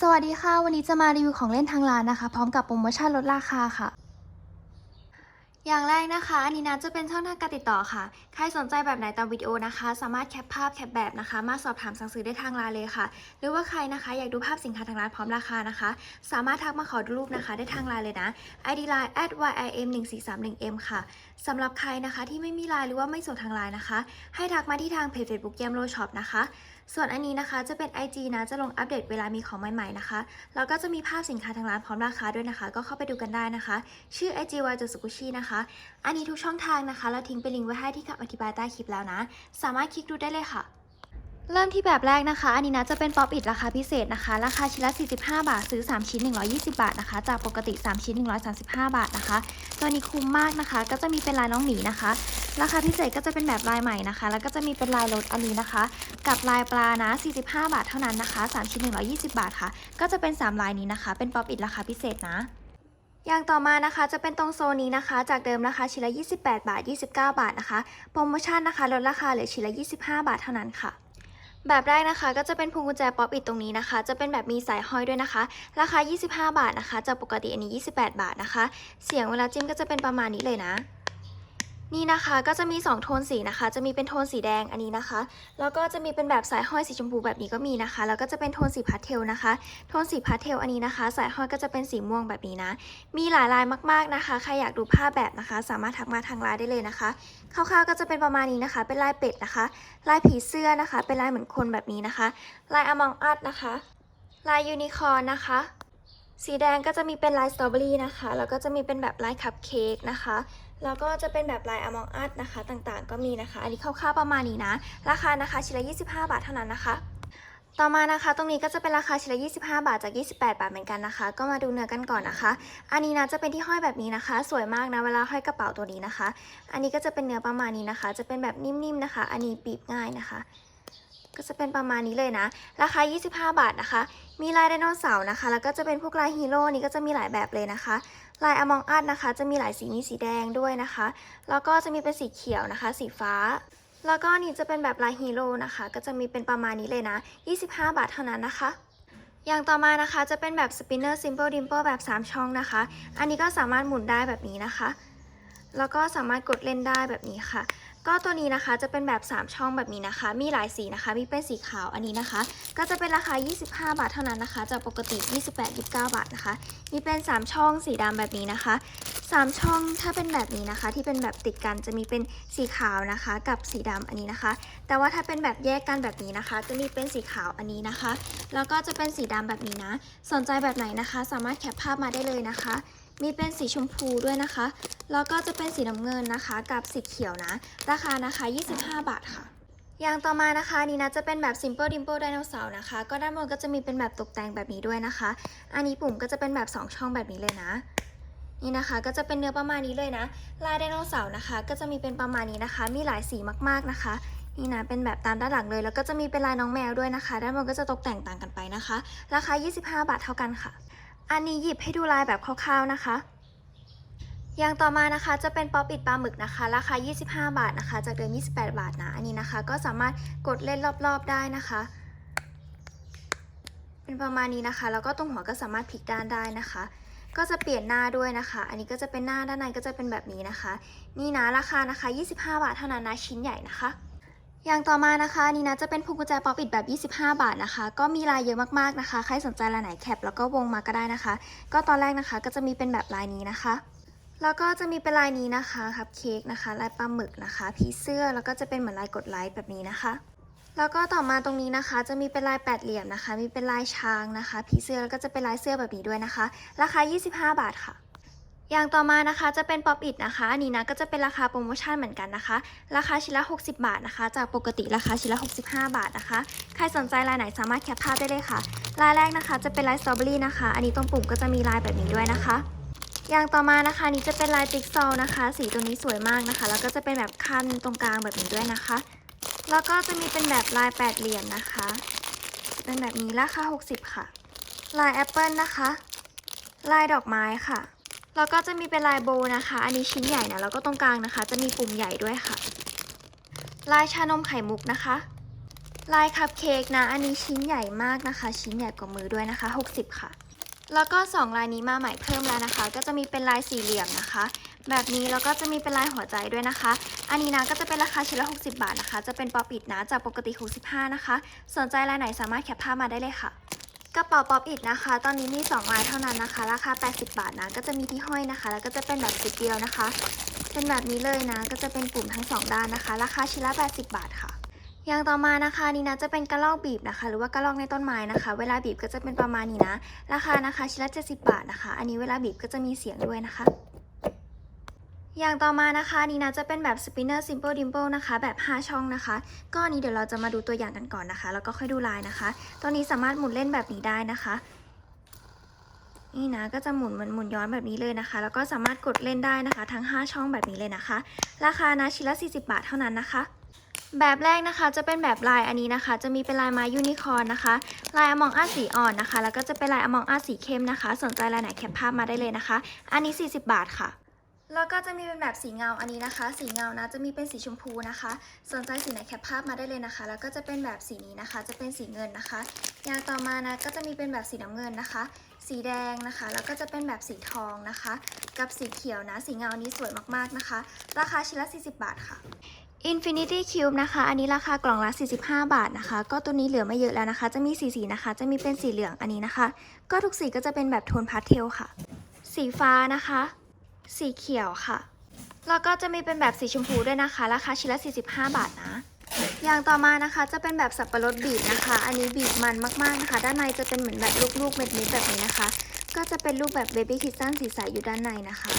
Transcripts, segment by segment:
สวัสดีค่ะ วันนี้จะมารีวิวของเล่นทางร้านนะคะ พร้อมกับโปรโมชั่นลดราคาค่ะ อย่างแรกนะคะอันนี้นะจะเป็นช่องทางการติดต่อค่ะ ใครสนใจแบบไหนตามวิดีโอนะคะ สามารถแคปภาพแคปแบบนะคะ มาสอบถามสั่งซื้อได้ทางไลน์เลยค่ะ หรือว่าใครนะคะอยากดูภาพสินค้าทางร้านพร้อมราคานะคะ สามารถทักมาขอดูรูปนะคะ ได้ทางไลน์เลยนะ ID line at yim 1 4 3 1 m ค่ะสำหรับใครนะคะที่ไม่มีไลน์หรือว่าไม่สดทางไลน์นะคะ ให้ทักมาที่ทางเพจ Facebook เกมโลช็อปนะคะ ส่วนอันนี้นะคะจะเป็น IG นะจะลงอัปเดตเวลามีของใหม่ๆนะคะแล้วก็จะมีภาพสินค้าทางร้านพร้อมราคาด้วยนะคะ ก็เข้าไปดูกันได้นะคะ ชื่อ IG y j s u k u s h i นะคะ อันนี้ทุกช่องทางนะคะ เราทิ้งไปลิงก์ไว้ให้ที่คำอธิบายใต้คลิปแล้วนะ สามารถคลิกดูได้เลยค่ะเริ่มที่แบบแรกนะคะ อันนี้นะจะเป็นป๊อปอิดราคาพิเศษนะคะ ราคาชิ้นละ 45 บาท ซื้อ 3 ชิ้น 120 บาทนะคะ จากปกติ 3 ชิ้น 135 บาทนะคะ ตัวนี้คุ้มมากนะคะ ก็จะมีเป็นลายน้องหมีนะคะ ราคาพิเศษก็จะเป็นแบบลายใหม่นะคะ แล้วก็จะมีเป็นลายรถอันนี้นะคะ กับลายปลานะ 45 บาทเท่านั้นนะคะ3ชิ้น120 บาทค่ะ ก็จะเป็น 3 ลายนี้นะคะ เป็นป๊อปอิดราคาพิเศษนะอย่างต่อมานะคะจะเป็นตรงโซนนี้นะคะ จากเดิมราคาชิ้นละ 28 บาท 29 บาทนะคะ โปรโมชั่นนะคะลดราคาเหลือชิ้นละ 25 บาทเท่านั้นค่ะ แบบแรกนะคะก็จะเป็นพวงกุญแจป๊อปอิดตรงนี้นะคะ จะเป็นแบบมีสายห้อยด้วยนะคะ ราคา 25 บาทนะคะ จากปกติอันนี้ 28 บาทนะคะ เสียงเวลาจิ้มก็จะเป็นประมาณนี้เลยนะ นี่นะคะก็จะมี 2 โทนสีนะคะ จะมีเป็นโทนสีแดงอันนี้นะคะ แล้วก็จะมีเป็นแบบสายห้อยสีชมพูแบบนี้ก็มีนะคะ แล้วก็จะเป็นโทนสีพาสเทลนะคะ โทนสีพาสเทลอันนี้นะคะ สายห้อยก็จะเป็นสีม่วงแบบนี้นะ มีหลายลายมาก ๆนะคะ ใครอยากดูภาพแบบนะคะ สามารถทักมาทางไลน์ได้เลยนะคะ คร่าวๆก็จะเป็นประมาณนี้นะคะ เป็นลายเป็ดนะคะ ลายผีเสื้อนะคะ เป็นลายเหมือนคนแบบนี้นะคะ ลายอมองอัดนะคะ ลายยูนิคอร์นนะคะสีแดงก็จะมีเป็นลายสตรอเบอรี่นะคะ แล้วก็จะมีเป็นแบบลายคัพเค้กนะคะ แล้วก็จะเป็นแบบลายอมองอัดนะคะ ต่างๆ ก็มีนะคะ อันนี้คร่าวๆประมาณนี้นะ ราคานะคะชิ้นละ 25 บาทเท่านั้นนะคะ ต่อมานะคะตรงนี้ก็จะเป็นราคาชิ้นละ 25 บาทจาก 28 บาทเหมือนกันนะคะ ก็มาดูเนื้อกันก่อนนะคะ อันนี้นะจะเป็นที่ห้อยแบบนี้นะคะ สวยมากนะเวลาห้อยกระเป๋าตัวนี้นะคะ อันนี้ก็จะเป็นเนื้อประมาณนี้นะคะ จะเป็นแบบนิ่มๆนะคะ อันนี้บีบง่ายนะคะก็จะเป็นประมาณนี้เลยนะ ราคา 25 บาทนะคะ มีลายไดโนเสาร์นะคะ แล้วก็จะเป็นพวกลายฮีโร่นี่ก็จะมีหลายแบบเลยนะคะ ลายอมองอัดนะคะ จะมีหลายสีมีสีแดงด้วยนะคะ แล้วก็จะมีเป็นสีเขียวนะคะ สีฟ้า แล้วก็นี่จะเป็นแบบลายฮีโร่นะคะ ก็จะมีเป็นประมาณนี้เลยนะ 25 บาทเท่านั้นนะคะ อย่างต่อมานะคะจะเป็นแบบ spinner simple dimple แบบ 3 ช่องนะคะ อันนี้ก็สามารถหมุนได้แบบนี้นะคะ แล้วก็สามารถกดเล่นได้แบบนี้ค่ะ ก็ตัวนี้นะคะจะเป็นแบบ 3 ช่องแบบนี้นะคะ มีหลายสีนะคะ มีเป็นสีขาวอันนี้นะคะ ก็จะเป็นราคา 25 บาทเท่านั้นนะคะ จากปกติ 28 29 บาทนะคะ มีเป็น 3 ช่องสีดำแบบนี้นะคะ 3 ช่องถ้าเป็นแบบนี้นะคะ ที่เป็นแบบติดกันจะมีเป็นสีขาวนะคะ กับสีดำอันนี้นะคะ แต่ว่าถ้าเป็นแบบแยกกันแบบนี้นะคะ จะมีเป็นสีขาวอันนี้นะคะ แล้วก็จะเป็นสีดำแบบนี้นะ สนใจแบบไหนนะคะ สามารถแคปภาพมาได้เลยนะคะ มีเป็นสีชมพูด้วยนะคะ แล้วก็จะเป็นสีน้ำเงินนะคะ กับสีเขียวนะ ราคานะคะ 25 บาทค่ะ อย่างต่อมานะคะนนี้นะจะเป็นแบบ simple dimple dinosaur นะคะ ก็ด้านบนก็จะมีเป็นแบบตกแต่งแบบนี้ด้วยนะคะ อันนี้ปุ่มก็จะเป็นแบบ 2 ช่องแบบนี้เลยนะนี่นะคะก็จะเป็นเนื้อประมาณนี้เลยนะ ลายไดโนเสาร์นะคะ ก็จะมีเป็นประมาณนี้นะคะ มีหลายสีมากๆนะคะ นี่นะเป็นแบบตามด้านหลังเลย แล้วก็จะมีเป็นลายน้องแมวด้วยนะคะ ด้านบนก็จะตกแต่งต่างกันไปนะคะ ราคา 25 บาทเท่ากันค่ะ อันนี้หยิบให้ดูลายแบบคร่าวๆนะคะ อย่างต่อมานะคะจะเป็นป๊อปอิดปลาหมึกนะคะ ราคา 25 บาทนะคะ จากเดิม28 บาทนะอันนี้นะคะ ก็สามารถกดเล่นรอบๆได้นะคะ เป็นประมาณนี้นะคะ แล้วก็ตรงหัวก็สามารถพลิกด้านได้นะคะ ก็จะเปลี่ยนหน้าด้วยนะคะ อันนี้ก็จะเป็นหน้าด้านในก็จะเป็นแบบนี้นะคะ นี่นะราคานะคะ 25 บาทเท่านั้นนะชิ้นใหญ่นะคะ อย่างต่อมานะคะนนี่นะจะเป็นพวงกุญแจป๊อปอิดแบบ 25 บาทนะคะ ก็มีลายเยอะมากๆนะคะ ใครสนใจลายไหนแคปแล้วก็วงมาก็ได้นะคะ ก็ตอนแรกนะคะก็จะมีเป็นแบบลายนี้นะคะ แล้วก็จะมีเป็นลายนี้นะคะคัพเค้กนะคะ ลายปลาหมึกนะคะผีเสื้อแล้วก็จะเป็นเหมือนลายกดไลค์แบบนี้นะคะ แล้วก็ต่อมาตรงนี้นะคะ จะมีเป็นลายแปดเหลี่ยมนะคะ มีเป็นลายช้างนะคะผีเสื้อแล้วก็จะเป็นลายเสื้อแบบนี้ด้วยนะคะ ราคา 25 บาทค่ะ อย่างต่อมานะคะจะเป็นป๊อปอิดนะคะอันนี้นะก็จะเป็นราคาโปรโมชั่นเหมือนกันนะคะ ราคาชิ้นละ 60 บาทนะคะ จากปกติราคาชิ้นละ 65 บาทนะคะ ใครสนใจลายไหนสามารถแคปภาพได้เลยค่ะ ลายแรกนะคะจะเป็นลายสตรอเบอรี่นะคะ อันนี้ตรงปุ่มก็จะมีลายแบบนี้ด้วยนะคะ อย่างต่อมานะคะนี่จะเป็นลายจิ๊กซอนะคะ สีตัวนี้สวยมากนะคะ แล้วก็จะเป็นแบบคันตรงกลางแบบนี้ด้วยนะคะ แล้วก็จะมีเป็นแบบลายแปดเหลี่ยมนะคะ เป็นแบบนี้ราคา 60 ค่ะ ลายแอปเปิลนะคะ ลายดอกไม้ค่ะ แล้วก็จะมีเป็นลายโบนะคะ อันนี้ชิ้นใหญ่นะ แล้วก็ตรงกลางนะคะ จะมีปุ่มใหญ่ด้วยค่ะ ลายชานมไข่มุกนะคะ ลายคัพเค้กนะ อันนี้ชิ้นใหญ่มากนะคะ ชิ้นใหญ่กว่ามือด้วยนะคะ 60 ค่ะ แล้วก็สองลายนี้มาใหม่เพิ่มแล้วนะคะ ก็จะมีเป็นลายสี่เหลี่ยมนะคะ แบบนี้แล้วก็จะมีเป็นลายหัวใจด้วยนะคะ อันนี้นะก็จะเป็นราคาชิ้นละ 60 บาทนะคะ จะเป็นปอปิดนะจากปกติ 65 นะคะ สนใจลายไหนสามารถแคปภาพมาได้เลยค่ะ กระเป๋าป๊อปอิดนะคะ ตอนนี้มี2ลายเท่านั้นนะคะ ราคา 80 บาทนะ ก็จะมีที่ห้อยนะคะ แล้วก็จะเป็นแบบสีเดียวนะคะ เป็นแบบนี้เลยนะ ก็จะเป็นปุ่มทั้ง 2 ด้านนะคะ ราคาชิ้นละ 80 บาทค่ะ อย่างต่อมานะคะนี่นะจะเป็นกระลอกบีบนะคะ หรือว่ากระลอกในต้นไม้นะคะ เวลาบีบก็จะเป็นประมาณนี้นะ ราคานะคะชิ้นละ 70 บาทนะคะ อันนี้เวลาบีบก็จะมีเสียงด้วยนะคะ อย่างต่อมานะคะนี่นะจะเป็นแบบ spinner simple dimple นะคะ แบบ 5 ช่องนะคะ ก็นี้เดี๋ยวเราจะมาดูตัวอย่างกันก่อนนะคะ แล้วก็ค่อยดูลายนะคะ ตัวนี้สามารถหมุนเล่นแบบนี้ได้นะคะ นี่นะก็จะหมุนมือนหมุนย้อนแบบนี้เลยนะคะ แล้วก็สามารถกดเล่นได้นะคะ ทั้ง 5 ช่องแบบนี้เลยนะคะ ราคานะชิ้นละ 40 บาทเท่านั้นนะคะแบบแรกนะคะจะเป็นแบบลายอันนี้นะคะ จะมีเป็นลายม้ยูนิคอร์นนะคะ ลายอมองอาสีอ่อนนะคะ แล้วก็จะเป็นลายอมองอาสีเข้มนะคะ สนใจลายไหนแคปภาพมาได้เลยนะคะ อันนี้ 40 บาทค่ะ แล้วก็จะมีเป็นแบบสีเงาอันนี้นะคะ สีเงานะจะมีเป็นสีชมพูนะคะ สนใจสีไหนแคปภาพมาได้เลยนะคะ แล้วก็จะเป็นแบบสีนี้นะคะ จะเป็นสีเงินนะคะอย่างต่อมานะก็จะมีเป็นแบบสีน้ำเงินนะคะ สีแดงนะคะ แล้วก็จะเป็นแบบสีทองนะคะ กับสีเขียวนะ สีเงาอันนี้สวยมากๆนะคะ ราคาชิ้นละ 40 บาทค่ะ Infinity Cube นะคะ อันนี้ราคากล่องละ 45 บาทนะคะ ก็ตัวนี้เหลือไม่เยอะแล้วนะคะ จะมีสีสีนะคะ จะมีเป็นสีเหลืองอันนี้นะคะ ก็ทุกสีก็จะเป็นแบบโทนพาสเทลค่ะ สีฟ้านะคะ สีเขียวค่ะ แล้วก็จะมีเป็นแบบสีชมพูด้วยนะคะ ราคาชิ้นละ 45 บาทนะ อย่างต่อมานะคะจะเป็นแบบสับปะรดบีบนะคะ อันนี้บีบมันมากๆนะคะ ด้านในจะเป็นเหมือนแบบลูกๆเม็ดๆแบบนี้นะคะ ก็จะเป็นรูปแบบเบบี้คิสตันสีใสอยู่ด้านในนะคะ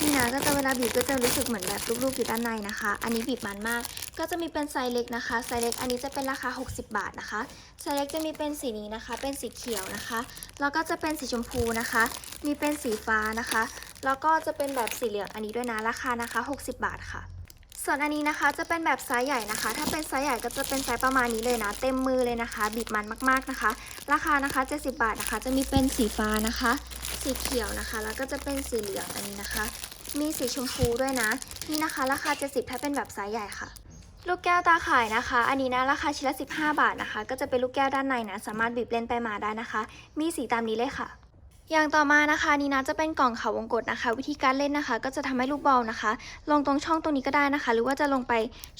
นี่นะก็จะเวลาบีบก็จะรู้สึกเหมือนแบบลูกๆอยู่ด้านในนะคะ อันนี้บีบมันมาก ก็จะมีเป็นไซส์เล็กนะคะ ไซส์เล็กอันนี้จะเป็นราคา 60 บาทนะคะ ไซส์เล็กจะมีเป็นสีนี้นะคะ เป็นสีเขียวนะคะ แล้วก็จะเป็นสีชมพูนะคะ มีเป็นสีฟ้านะคะ แล้วก็จะเป็นแบบสีเหลืองอันนี้ด้วยนะ ราคานะคะ 60 บาทค่ะ ส่วนอันนี้นะคะจะเป็นแบบไซส์ใหญ่นะคะ ถ้าเป็นไซส์ใหญ่ก็จะเป็นไซส์ประมาณนี้เลยนะ เต็มมือเลยนะคะ บีบมันมากๆนะคะ ราคานะคะ 70 บาทนะคะ จะมีเป็นสีฟ้านะคะ สีเขียวนะคะ แล้วก็จะเป็นสีเหลืองอันนี้นะคะ มีสีชมพูด้วยนะ นี่นะคะ ราคา 70 ถ้าเป็นแบบไซส์ใหญ่ค่ะลูกแก้วตาข่ายนะคะ อันนี้นะราคาชิ้นละ 15 บาทนะคะ ก็จะเป็นลูกแก้วด้านในนะ สามารถบีบเล่นไปมาได้นะคะ มีสีตามนี้เลยค่ะ อย่างต่อมานะคะนี่นะจะเป็นกล่องเขาวงกตนะคะ วิธีการเล่นนะคะ ก็จะทำให้ลูกบอลนะคะ ลงตรงช่องตรงนี้ก็ได้นะคะ หรือว่าจะลงไป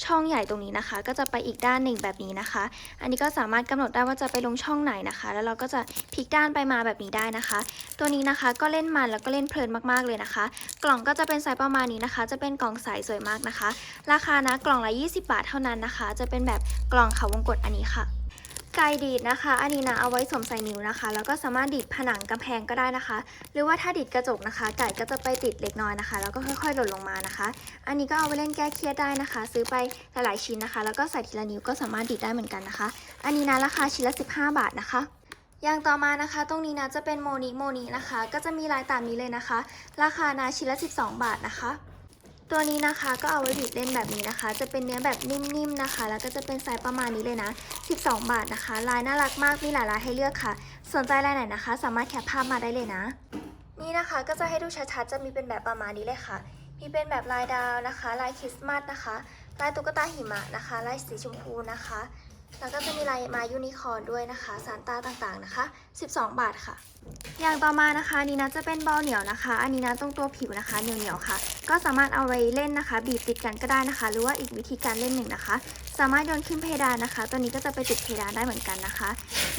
ช่องใหญ่ตรงนี้นะคะ ก็จะไปอีกด้านหนึ่งแบบนี้นะคะ อันนี้ก็สามารถกำหนดได้ว่าจะไปลงช่องไหนนะคะ แล้วเราก็จะพลิกด้านไปมาแบบนี้ได้นะคะ ตัวนี้นะคะก็เล่นมันแล้วก็เล่นเพลินมากๆเลยนะคะ กล่องก็จะเป็นไซส์ประมาณนี้นะคะ จะเป็นกล่องใสสวยมากนะคะ ราคานะกล่องละ 20 บาทเท่านั้นนะคะ จะเป็นแบบกล่องเขาวงกตอันนี้ค่ะ ไก่ดีดนะคะ อันนี้นะเอาไว้สวมใส่นิ้วนะคะ แล้วก็สามารถดีดผนังกำแพงก็ได้นะคะ หรือว่าถ้าดีดกระจกนะคะ ไก่ก็จะไปติดเล็กน้อยนะคะ แล้วก็ค่อยๆหล่นลงมานะคะ อันนี้ก็เอาไว้เล่นแก้เครียดได้นะคะ ซื้อไปหลายๆชิ้นนะคะ แล้วก็ใส่ทีละนิ้วก็สามารถดีดได้เหมือนกันนะคะ อันนี้นะราคาชิ้นละ 15 บาทนะคะอย่างต่อมานะคะ ตรงนี้นะจะเป็นโมนิโมนินะคะ ก็จะมีลายตามนี้เลยนะคะ ราคานะชิ้นละ 12 บาทนะคะ ตัวนี้นะคะก็เอาไว้ดีดเล่นแบบนี้นะคะ จะเป็นเนื้อแบบนิ่มๆนะคะ แล้วก็จะเป็นไซส์ประมาณนี้เลยนะ 12 บาทนะคะ ลายน่ารักมากมีหลายลายให้เลือกค่ะ สนใจลายไหนนะคะ สามารถแคปภาพมาได้เลยนะ นี่นะคะก็จะให้ดูชัดๆจะมีเป็นแบบประมาณนี้เลยค่ะ มีเป็นแบบลายดาวนะคะ ลายคริสต์มาสนะคะ ลายตุ๊กตาหิมะนะคะ ลายสีชมพูนะคะ แล้วก็จะมีลายมายูนิคอร์นด้วยนะคะซานตาต่างๆนะคะ 12 บาทค่ะ อย่างต่อมานะคะนนี้นะจะเป็นบอลเหนียวนะคะ อันนี้นะตรงตัวผิวนะคะเหนียวๆค่ะ ก็สามารถเอาไว้เล่นนะคะ บีบติดกันก็ได้นะคะ หรือว่าอีกวิธีการเล่นหนึ่งนะคะ สามารถโยนขึ้นเพดานนะคะ ตัวนี้ก็จะไปติดเพดานได้เหมือนกันนะคะ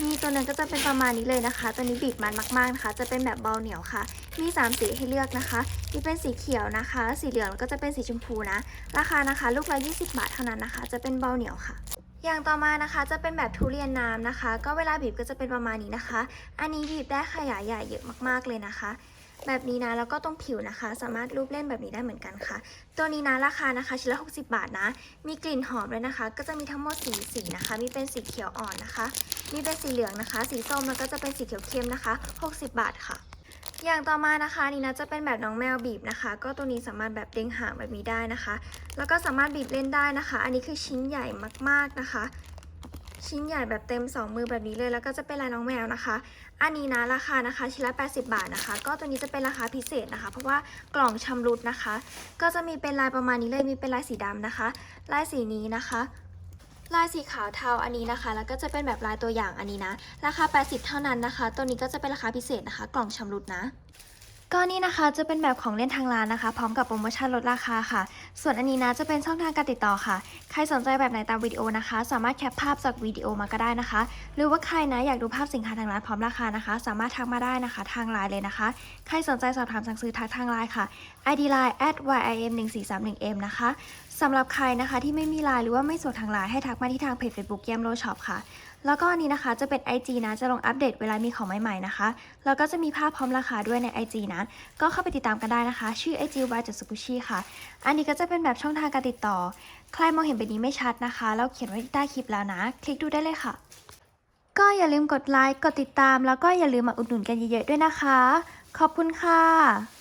นี่ตัวหนึงก็จะเป็นประมาณนี้เลยนะคะ ตัวนี้บีบมันมากๆนะคะ จะเป็นแบบบอลเหนียวค่ะ มีสามสีให้เลือกนะคะมีเป็นสีเขียวนะคะ สีเหลืองแล้วก็จะเป็นสีชมพูนะ ราคานะคะ ลูกละ20 บาทเท่านั้นนะคะ จะเป็นบอลเหนียวค่ะ อย่างต่อมานะคะจะเป็นแบบทุเรียนน้ำนะคะ ก็เวลาบีบก็จะเป็นประมาณนี้นะคะ อันนี้บีบได้ขยายใหญ่เยอะมากๆเลยนะคะ แบบนี้นะแล้วก็ตรงผิวนะคะ สามารถรูปเล่นแบบนี้ได้เหมือนกันค่ะ ตัวนี้นะราคานะคะชิ้นละ 60 บาทนะ มีกลิ่นหอมด้วยนะคะ ก็จะมีทั้งหมดสีสีนะคะ มีเป็นสีเขียวอ่อนนะคะ มีเป็นสีเหลืองนะคะ สีส้มแล้วก็จะเป็นสีเขียวเข้มนะคะ 60 บาทค่ะ อย่างต่อมานะคะนี่นะจะเป็นแบบน้องแมวบีบนะคะ ก็ตัวนี้สามารถแบบเด้งหางแบบนี้ได้นะคะ แล้วก็สามารถบีบเล่นได้นะคะ อันนี้คือชิ้นใหญ่มากๆนะคะ ชิ้นใหญ่แบบเต็ม 2 มือแบบนี้เลย แล้วก็จะเป็นลายน้องแมวนะคะ อันนี้นะราคานะคะชิ้นละ80 บาทนะคะ ก็ตัวนี้จะเป็นราคาพิเศษนะคะ เพราะว่ากล่องชำรุดนะคะ ก็จะมีเป็นลายประมาณนี้เลยมีเป็นลายสีดำนะคะ ลายสีนี้นะคะ ลายสีขาวเทาอันนี้นะคะ แล้วก็จะเป็นแบบลายตัวอย่างอันนี้นะ ราคา 80 เท่านั้นนะคะ ตัวนี้ก็จะเป็นราคาพิเศษนะคะ กล่องชำรุดนะก็นี่นะคะจะเป็นแบบของเล่นทางร้านนะคะ พร้อมกับโปรโมชั่นลดราคาค่ะ ส่วนอันนี้นะจะเป็นช่องทางการติดต่อค่ะ ใครสนใจแบบไหนตามวิดีโอนะคะ สามารถแคปภาพจากวิดีโอมาก็ได้นะคะ หรือว่าใครนะอยากดูภาพสินค้าทางร้านพร้อมราคานะคะ สามารถทักมาได้นะคะ ทางไลน์เลยนะคะ ใครสนใจสอบถามสั่งซื้อทักทางไลน์ค่ะ ID line at yim 1 4 3 1 m นะคะ สำหรับใครนะคะที่ไม่มีไลน์หรือว่าไม่สะดวกทางไลน์ให้ทักมาที่ทางเพจ Facebook เยี่ยมโลช็อปค่ะ แล้วก็อันนี้นะคะจะเป็น IG นะจะลงอัปเดตเวลามีของใหม่ๆนะคะ แล้วก็จะมีภาพพร้อมราคาด้วยใน IG นะ ก็เข้าไปติดตามกันได้นะคะ ชื่อ IG y จุดสกุชิค่ะ อันนี้ก็จะเป็นแบบช่องทางการติดต่อ ใครมองเห็นแบบนี้ไม่ชัดนะคะแล้วเขียนไว้ใต้คลิปแล้วนะ คลิกดูได้เลยค่ะ ก็อย่าลืมกดไลค์กดติดตาม แล้วก็อย่าลืมมาอุดหนุนกันเยอะๆด้วยนะคะ ขอบคุณค่ะ